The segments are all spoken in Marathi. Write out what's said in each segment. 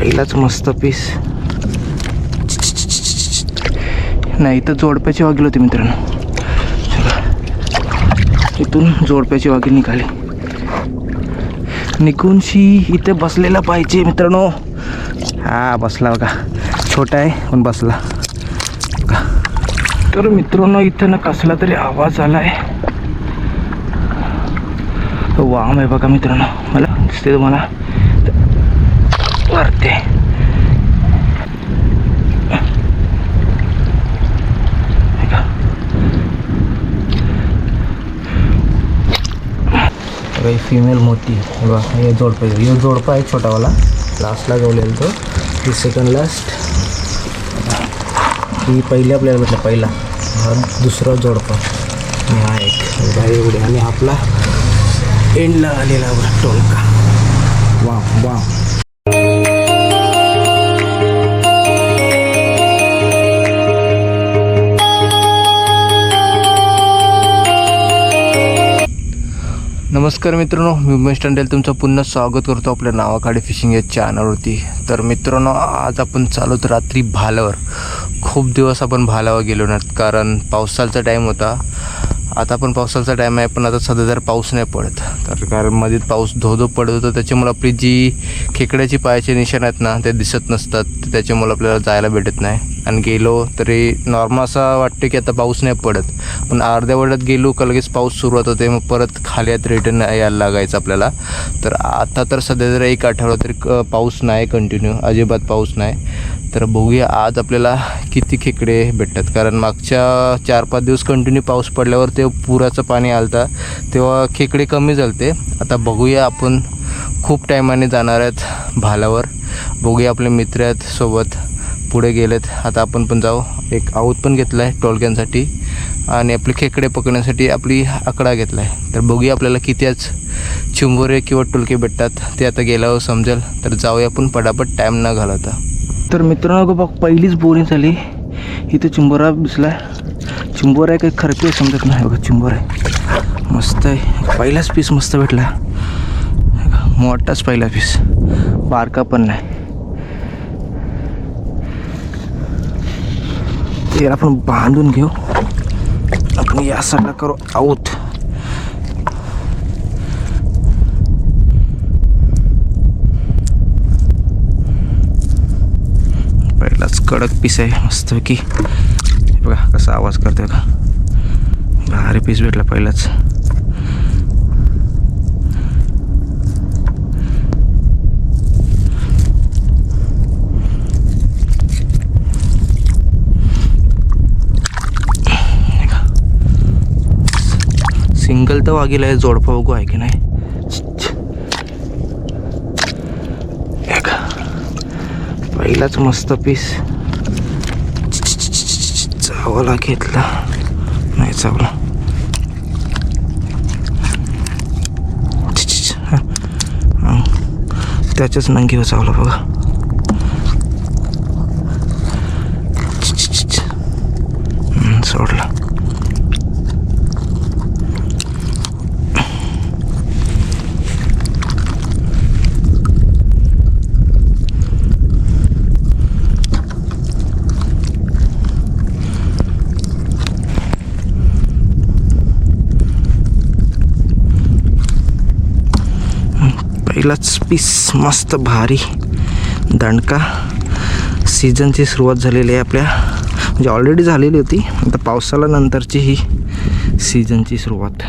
पहिलाच मस्त पीस नाही इथं जोडप्याची वाघील होती मित्रांनो. इथून जोडप्याची वाघील निघाली. निकूनशी इथे बसलेला पाहिजे मित्रांनो. हा बसला बघा. छोटा आहे पण बसला. तर मित्रांनो इथं ना कसला तरी आवाज आलाय. वाम आहे बघा मित्रांनो. मला दिसते तुम्हाला. वरते हे फिमेल मोती हे हे जोडपा हे जोडपा आहे छोटावाला. लास्टला गवलेला तो ही सेकंड लास्ट ही पहिली आपल्याला भेटला पहिला. हा दुसरा जोडपा. आणि हा एक. हे बघा आणि आपला एंडला आलेला बघा टोलका वा वा नमस्कार मित्रांनो मी उमेश टंडेल तुमचं पुन्हा स्वागत करतो आपल्या नावाकाडे फिशिंग या चॅनलवरती तर मित्रांनो आज आपण चालवतो रात्री भालावर. खूप दिवस आपण भालावर गेलो नाहीत कारण पावसाचा टाईम होता. आता पण पावसाचा टाईम आहे पण आता सध्या जर पाऊस नाही पडत. तर कारण मध्ये पाऊस धो पडत होता त्याच्यामुळे आपली जी खेकड्याची पायाचे निशाण आहेत ना ते दिसत नसतात त्याच्यामुळे आपल्याला जायला भेटत नाही. आणि गेलो तरी नॉर्मल असं वाटते की आता पाऊस नाही पडत. पण अर्ध्या वेळात गेलो का लगेच पाऊस सुरुवात होते मग परत खाली आत रिटर्न यायला लागायचं आपल्याला. तर आता तर सध्या जर एक आठवडा तरी क- पाऊस नाही कंटिन्यू अजिबात पाऊस नाही. तर बघूया आज आपल्याला किती खेकडे भेटतात. कारण मागच्या चार पाच दिवस कंटिन्यू पाऊस पडल्यावर ते पुराचं पाणी आलता. तेव्हा खेकडे कमी झालते. आता बघूया आपण खूप टायमाने जाणार आहेत भालावर. बघूया आपले मित्र आहेत सोबत. पुढे गेलेत. आता आपण पण जाऊ. एक आऊत पण घेतला आहे टोलक्यांसाठी. आणि आपले खेकडे पकडण्यासाठी आपली आकडा घेतला आहे तर बघूया आपल्याला किती आज चिंबोरे किंवा टोलके भेटतात. ते आता गेल्यावर समजेल. तर जाऊया आपण पटापट टाईम न घालवता. तर मित्रांनो बघ पहिलीच बोरिंग झाली. इथे चिंबोरा दिसला चिंबोरा आहे काही खरपी समजत नाही. बघा चिंबोरा आहे. मस्त आहे. पहिलाच पीस मस्त भेटला. मोठाच पहिला पीस बारका पण नाही. ते आपण बांधून घेऊ. आपण या साईडला करू आऊत पहिलाच कडक पीस आहे मस्तपैकी. हे बघा कसा आवाज करतोय का भारी पीस भेटला पहिलाच. सिंगल तर वागेल आहे जोडपा बघू आहे की नाही. पहिलाच मस्त पीस चावला घेतला नाही चावला त्याच्याच नंगीवर चावला बघा. सोडला. पहिलाच पीस मस्त भारी दणका. सीझनची सुरुवात झालेली आहे आपल्या. म्हणजे ऑलरेडी झालेली होती. आता पावसाला नंतरची ही सीझनची सुरुवात.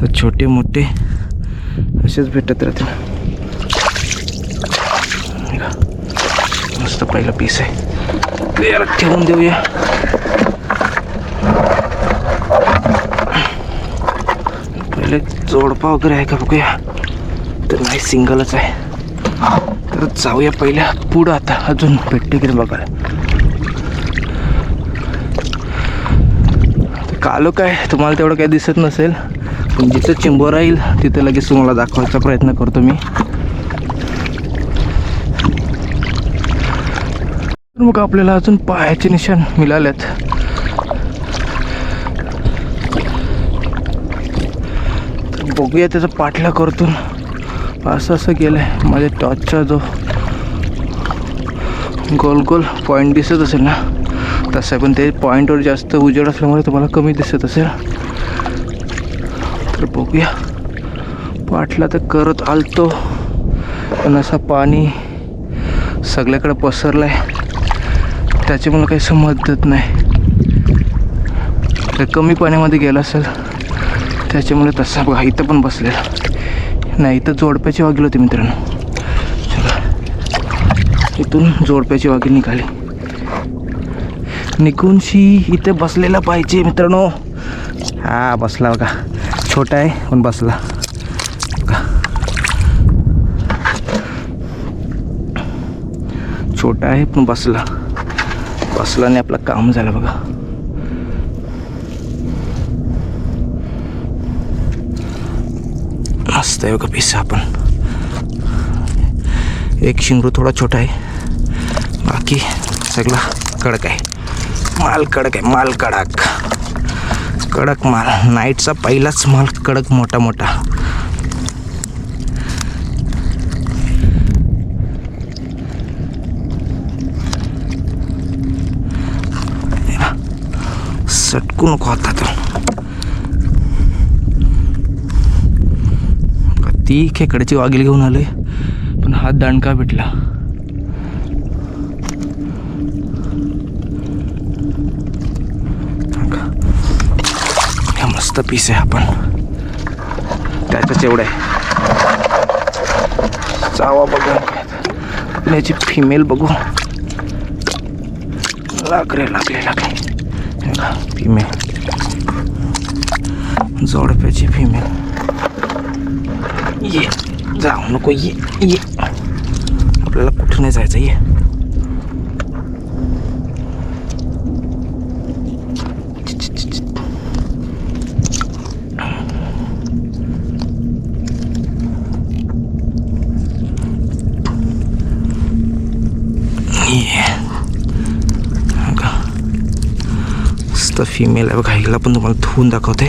तर छोटे मोठे असेच भेटत राहतील. मस्त पहिला पीस आहे. क्लिअर ठेवून देऊया. पहिले जोडपा वगैरे आहे का बघूया. तर नाही सिंगलच आहे. तर जाऊया पहिल्या पुढं आता. अजून भेटते की नाही बघायला? कालो काय? तुम्हाला तेवढं काही दिसत नसेल पण जिथं चिंबोरा राहील तिथं लगेच तुम्हाला दाखवायचा प्रयत्न करतो मी. मग आपल्याला अजून पायाचे निशाण मिळालेत. बघूया त्याचा पाठला करतून. असं असं गेलं आहे माझ्या टॉर्चचा जो गोल गोल पॉईंट दिसत असेल ना तसं पण ते पॉईंटवर जास्त उजेड असल्यामुळे तुम्हाला कमी दिसत असेल. तर बघूया. पाठला तर करत आलतो पण असा पाणी सगळ्याकडे पसरलं आहे त्याच्यामुळे काही समजत नाही. तर कमी पाण्यामध्ये गेला असेल त्याच्यामुळे तसा बघा इथं पण बसलेला. नाही इथं जोडप्याची वागील होती मित्रांनो. चला. इथून जोडप्याची वागील निघाली. निघूनशी इथे बसलेला पाहिजे मित्रांनो. हा बसला बघा. छोटा आहे पण बसला. छोटा आहे पण बसला. बसला आणि आपलं काम झालं बघा. मस्त आहे बघा पिसा आपण. एक शिंगरू थोडा छोटा आहे. बाकी सगळा कडक आहे. माल कडक आहे माल कडक. कडक माल. नाईटचा पहिलाच माल कडक मोठा मोठा. सटकू नको आता तर ती खेकड्याची वागील घेऊन आलोय. पण हात दांडका भेटला. मस्त पीस आहे आपण त्याच्याच एवढं आहे. चावा बघू याची फिमेल बघू. लागले लागले लागले. फिमेल जोडप्याची फिमेल ये। जाऊ नको ये ये। आपल्याला कुठं नाही जायचं ये. फिमेल आहे बघा हिला पण तुम्हाला धुवून दाखवते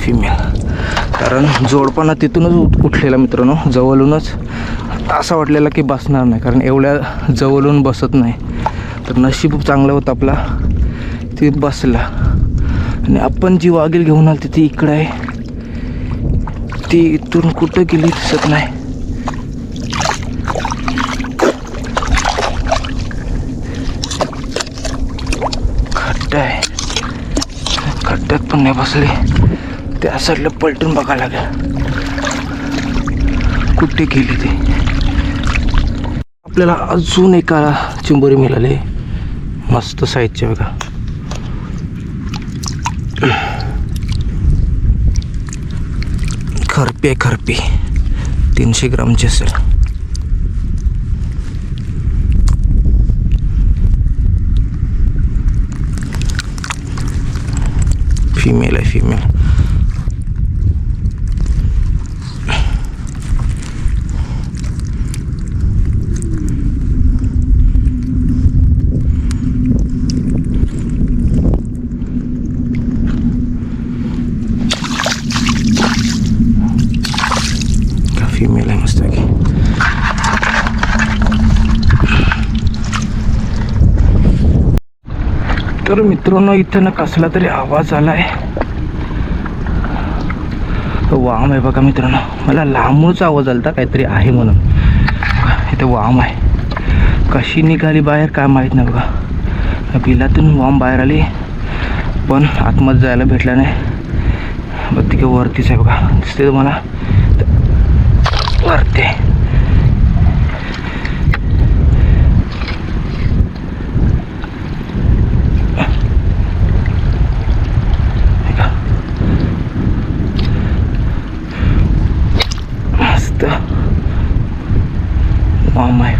फिमेल कारण जोडपणा तिथूनच उठ उठलेला मित्रांनो जवळूनच. असं वाटलेला की बसणार नाही कारण एवढ्या जवळून बसत नाही. तर नशीब चांगलं होतं आपला. ती बसला. आणि आपण जी वागील घेऊन आली ती इकडं आहे. ती इथून कुठं गेली दिसत नाही. खड्डा आहे. खड्ड्यात पण नाही बसले. त्या साईडला पलटून बघायला लागेल. कुठे गेली ते? आपल्याला अजून एका चिंबोरी मिळाले. मस्त साईजचे बघा. खरपी आहे खरपी. तीनशे ग्रामची असेल. फिमेल आहे फिमेल आहे मस्त की तर मित्रांनो इथं ना कसला तरी आवाज आला आहे वाम आहे बघा मित्रांनो. मला लांबूनच आवाज आलता काहीतरी आहे म्हणून. इथं वाम आहे. कशी निघाली बाहेर काय माहीत नाही बघा. बिलातून वाम बाहेर आली पण आतमध्ये जायला भेटला नाही. बघ तिकडे वरतीच आहे बघा. दिसते तुम्हाला? वरती आहे. हे का? मस्त वाम आहे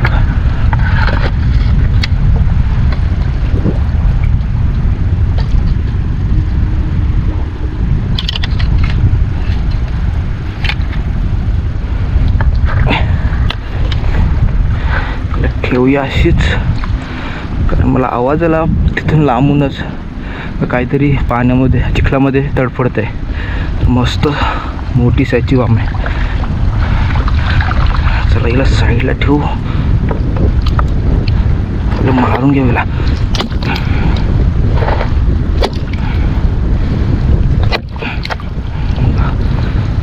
ठेवूया अशीच. कारण मला आवाज आला तिथून लांबूनच. काहीतरी पाण्यामध्ये चिखलामध्ये तडफडत आहे मस्त मोठी सायची वाम आहे. चला हिला साईडला ठेवू. आपलं मारून घेऊ हिला.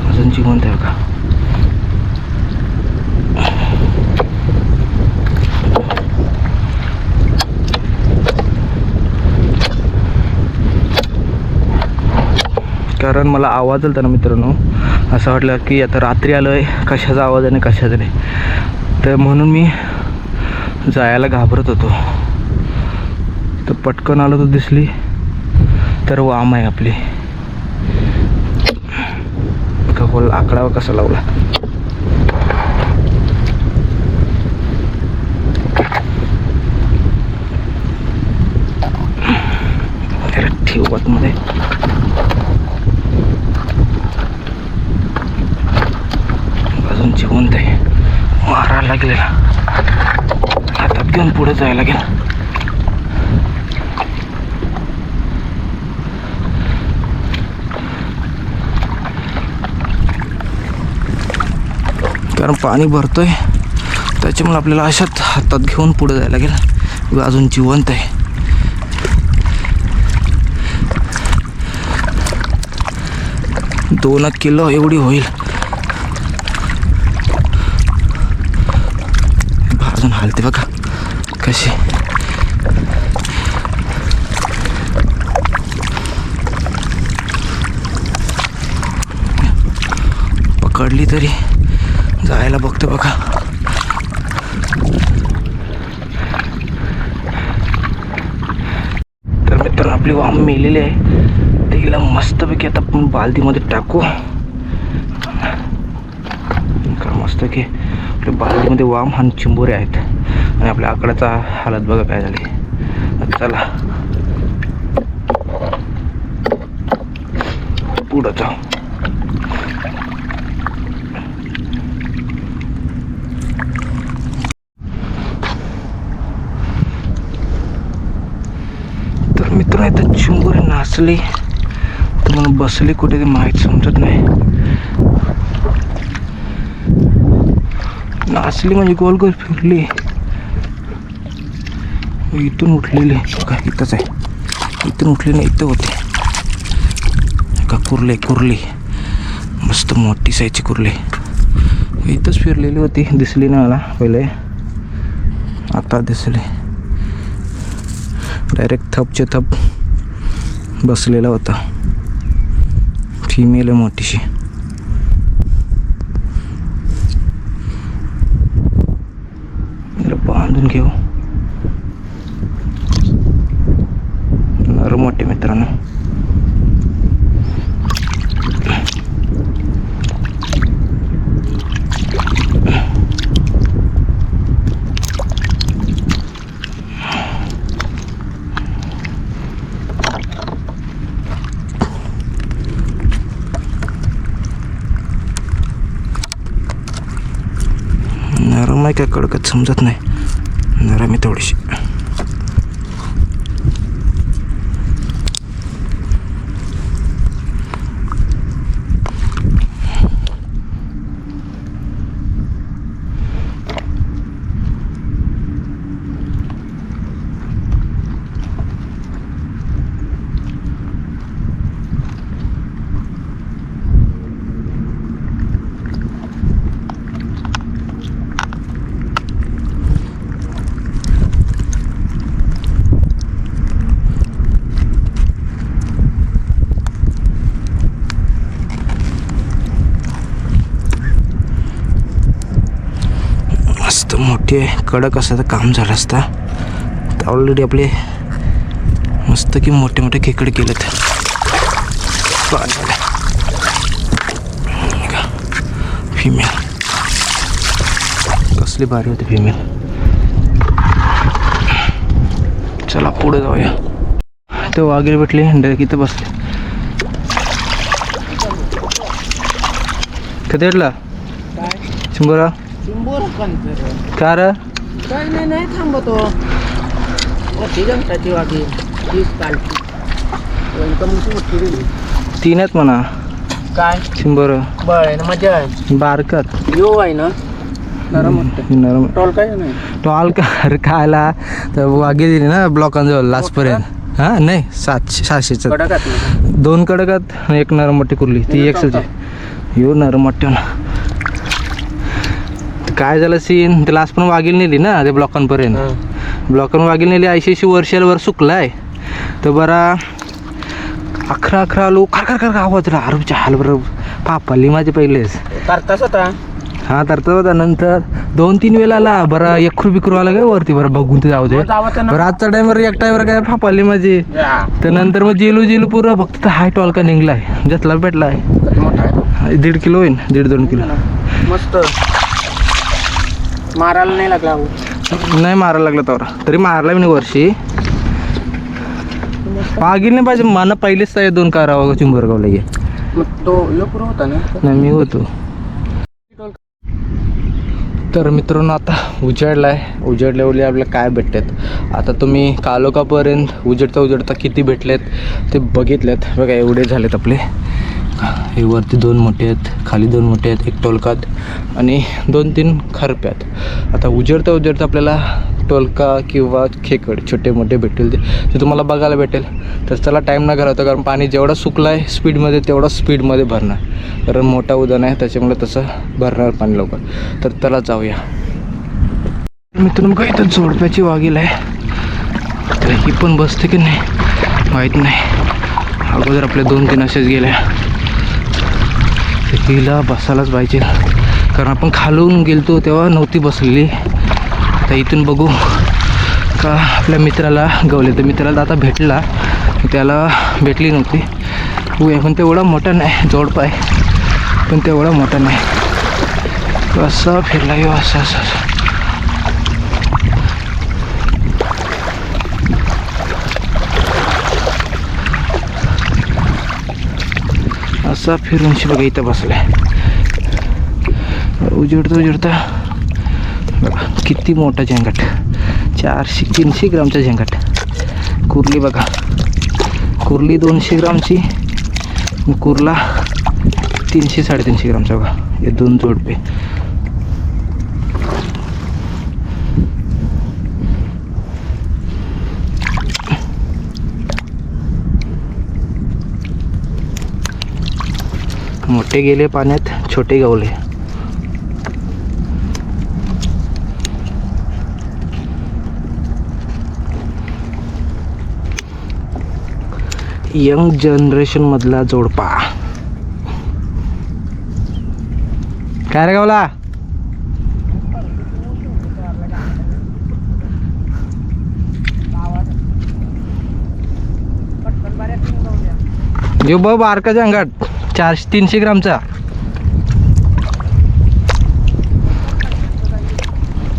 अजून जिवंत आहे का कारण मला आवाज आला ना मित्रांनो. असं वाटलं की आता रात्री आलो आहे. कशाचा आवाज आहे आणि कशाचा नाही. तर म्हणून मी जायला घाबरत होतो. तर पटकन आलो तर दिसली तर वाम आहे आपली. खोल आकडावा कसा लावला. ठेवत मध्ये अजून जिवंत आहे मारायला लागलेला. हातात घेऊन पुढे जायला लागेल. कारण पाणी भरतोय त्याच्यामुळे आपल्याला अशात हातात घेऊन पुढे जायला लागेल. अजून जिवंत आहे. दोन किलो एवढी होईल अजून हालते बघा. कशी? पकडली तरी जायला बघतो बघा. तर मित्रांनो आपली वाम मेलेली आहे. ते हिला मस्तपैकी आता आपण बालदीमध्ये टाकू. का मस्त की आपल्या बालदीमध्ये वाम आणि चिंबोरे आहेत. आणि आपल्या आकड्याचा हालत बघा काय झाली चला. पुढं जाऊ. तर मित्र इथं चिंबर नाचले. तर म्हणून बसले कुठे ते माहीत समजत नाही. नाचली म्हणजे गोल गोल फिरली. इथून उठलेले का इथंच आहे. इथून उठले नाही इथं होते. का कुर्ले कुर्ली. मस्त मोठी साईजची कुर्ले. इथंच फिरलेली होती दिसली ना मला पहिले. आता दिसले. डायरेक्ट थपचे थप बसलेला होता. फिमेल आहे मोठीशी याला बांधून घेऊ नर मोठे मित्रांनो नरम काय कडकत समजत नाही. जरा मी थोडीशी आहे कडक असं काम झालं असता. तर ऑलरेडी आपले मस्त की मोठे मोठे खेकडे केलेत. फिमेल कसली भारी होती फिमेल चला पुढे जाऊया. ते वाघेल भेटले डायरेक्ट इथं बसले. कधी भेटला? शंभरा बोल पण तर का रे? काय नाही नाही थांबतो. मोठी तीस मोठी मोठी तीन आहेत म्हणा. काय? चिंबर बळ आहे ना मजा आहे. बारकात यो आहे ना. नरम मोठं नरम. टोल काय नाही. टॉल का खायला. तर वागे दिली ना ब्लॉकांजवळ लास्टपर्यंत. हां नाही सातशे सहाशेचं. कडकात दोन कडकात एक नरमट्टी कुर्ली. ती एक एकच यो नरमट्टी ना काय झालं सीन ते लास्ट पण वागील नेली ना ते ब्लॉकांपर्यंत ब्लॉकन वागील नेली ऐंशी ऐंशी वर्षाला वर सुकलाय. तर बरा अकरा अकरा लोक खर खर खर आवाज राहा अरे चाल बरं पापाली माझे पहिलेच. करताच होता? हा तर तो होता. नंतर दोन तीन वेळा आला बरं एकरू बिकरू आला काय वरती बरं बघून ते जाऊ दे. बरं आजचा टाइमवर एक टाइमवर काय फापाली माझी. तर नंतर मग जेलू जेलू पुरं फक्त हाय टॉलका निघलाय. जतला भेटलाय दीड किलो होईन दीड दोन किलो. मस्त. मारायला नाही लागला हो. नाही मारायला लागला तर तरी मारला मी नाही वर्षी मागील नाही पाहिजे. मला पहिलेच काय दोन कारावा चिंबरगावला ये मग तो होता ना? नाही मी होतो. तर मित्रांनो आता उजाडला आहे. उजाडल्यावर आपल्याला काय भेटतात आता तुम्ही कालोकापर्यंत उजडता उजडता किती भेटलेत ते बघितलेत. बघा एवढे झालेत आपले. हे वरती दोन मोठे आहेत खाली दोन मोठे आहेत एक टोलकात आणि दोन तीन खरप्यात. आता उजडता उजडता आपल्याला टोलका किंवा खेकड छोटे मोठे भेटतील ते. ते तुम्हाला बघायला भेटेल. तर त्याला टाईम न घालवता कारण पाणी जेवढं सुकलं आहे स्पीडमध्ये तेवढा स्पीडमध्ये भरणार. कारण मोठा उदान आहे त्याच्यामुळे तसं भरणार पाणी लवकर. तर त्याला जाऊया. मित्रांनो काय इथं जोडप्याची वागील आहे. तर ही पण बसते की नाही? माहीत नाही. अगोदर आपल्या दोन तीन असेच गेल्या. तिला हिला बसायलाच पाहिजे. कारण आपण खालून गेलतो तेव्हा नव्हती बसलेली. तर इथून बघू का आपल्या मित्राला गवले. तर मित्राला आता भेटला. त्याला भेटली नव्हती. उया पण तेवढा मोठा नाही. जोडपा आहे पण तेवढा मोठा नाही. असा फिरला येऊ असं असं. असा फिरूनशी बघा इथं बसलाय. उजडता उजडता. बघा किती मोठा झेंगट. चारशे तीनशे ग्रामचा झेंगट. कुर्ली बघा. कुर्ली दोनशे ग्रामची कुर्ला तीनशे साडेतीनशे ग्रामचा बघा. हे दोन जोडपे. मोठे गेले पाण्यात छोटे गावले. यंग जनरेशन मधला जोडपा. काय रे गावला? जो बारका जंगाट चारशे तीनशे ग्रामचा.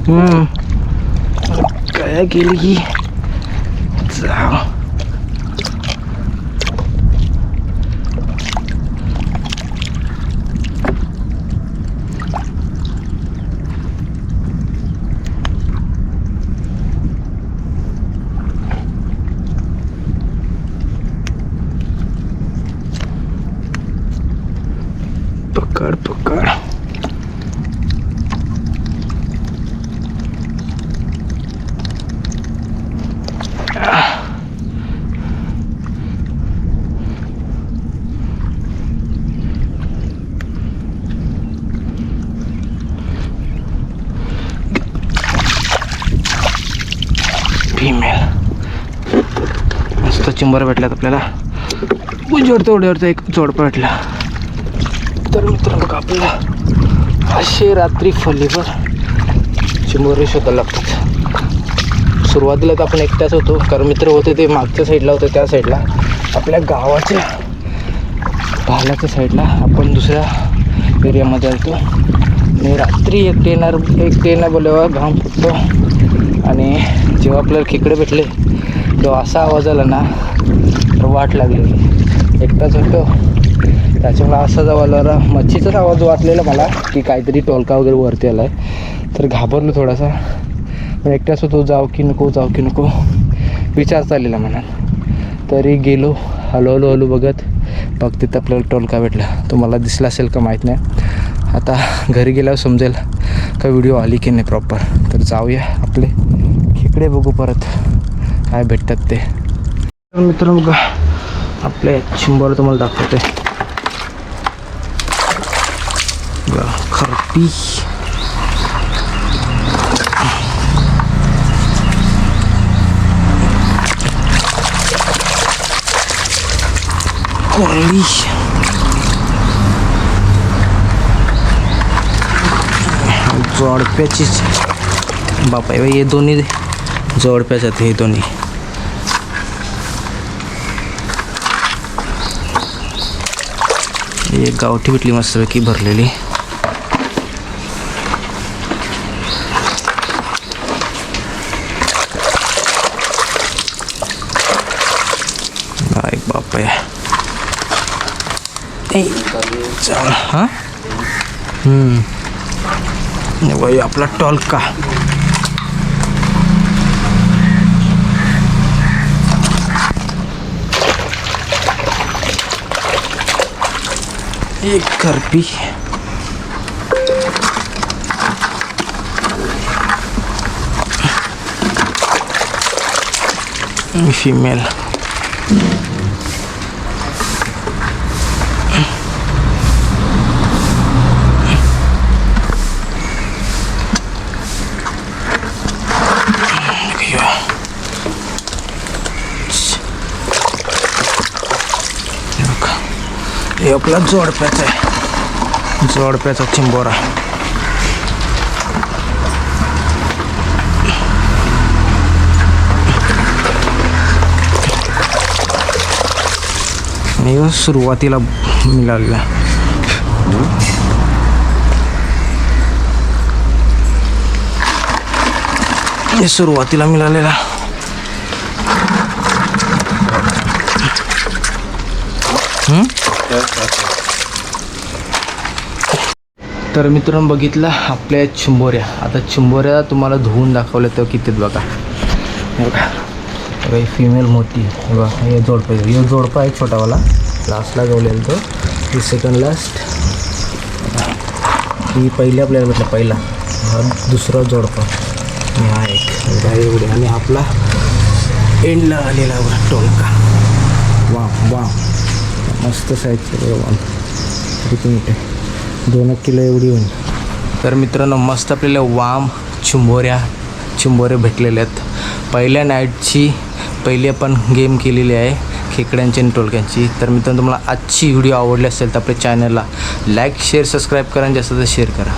हम्म. काय केली की जाऊ पकड पकड. फिमेल मस्त चिंबर भेटल्यात आपल्याला. उजवडतं उडवडतं एक जोडपं भेटला तर मित्रांनो बघा आपल्याला असे रात्री फलीवर चिंबोरे शोधायला लागतात. सुरुवातीला तर आपण एकट्याच होतो कारण मित्र होते ते मागच्या साईडला होते त्या साईडला आपल्या गावाच्या भालाच्या साईडला आपण दुसऱ्या एरियामध्ये आलतो. आणि रात्री एक येणार एक येणार बोलल्यावर घाम फुटतो. आणि जेव्हा आपल्याला खेकडे भेटले तेव्हा असा आवाज आला ना तर वाट लागली. एकटाच होतो. त्याच्यामुळे असा जवळ मच्छीचाच आवाज वाटलेला मला की काहीतरी टोलका वगैरे वरती आला आहे तर घाबरलो थोडासा. पण एकट्याच होतो जाऊ की नको जाऊ की नको विचार चाललेला मनात तरी गेलो हळू हळू हळू बघत बघ तिथं आपल्याला टोलका भेटला. तो मला दिसला असेल का माहीत नाही. आता घरी गेल्यावर समजेल का व्हिडिओ आली की नाही प्रॉपर तर जाऊया आपले खेकडे बघू परत काय भेटतात ते. मित्र मित्रांनो बघा आपल्या चिंबर तुम्हाला दाखवते बघा, खरपी कोरली जोडप्याचीच बापा हे दोन्ही जोडप्याच आहेत हे दोन्ही. एक गावठी भेटली मस्तपैकी भरलेली. चल हां? बाई आपला टॉलका. एक करपी फिमेल. हे आपला जोडप्याचा आहे. जोडप्याचा चिंबोरा. सुरुवातीला मिळालेला हे सुरुवातीला मिळालेला तर मित्रांनो बघितलं आपल्या चिंबोऱ्या. आता चिंबोऱ्या तुम्हाला धुवून दाखवल्या तर कितीत बघा. बघा. फिमेल मोठी बघा हे जोडपा हे जोडपा आहे छोटावाला. लास्टला गवलेला तो. ही सेकंड लास्ट ही पहिली आपल्याला भेटला पहिला. हा दुसरा जोडपा. आणि हा एक. एवढे आणि आपला एंडला आलेला टोलका. वा वा मस्त साईजचे वा मोठे दोन एक किलो एवढी होईल. तर मित्रांनो मस्त आपल्याला वाम चिंबोऱ्या चिंबोरे भेटलेले आहेत. पहिल्या नाईटची पहिली आपण गेम केलेली आहे खेकड्यांची आणि टोलक्यांची. तर मित्रांनो तुम्हाला आजची व्हिडिओ आवडली असेल तर आपल्या चॅनलला लाईक शेअर सबस्क्राईब करा आणि जास्त शेअर करा.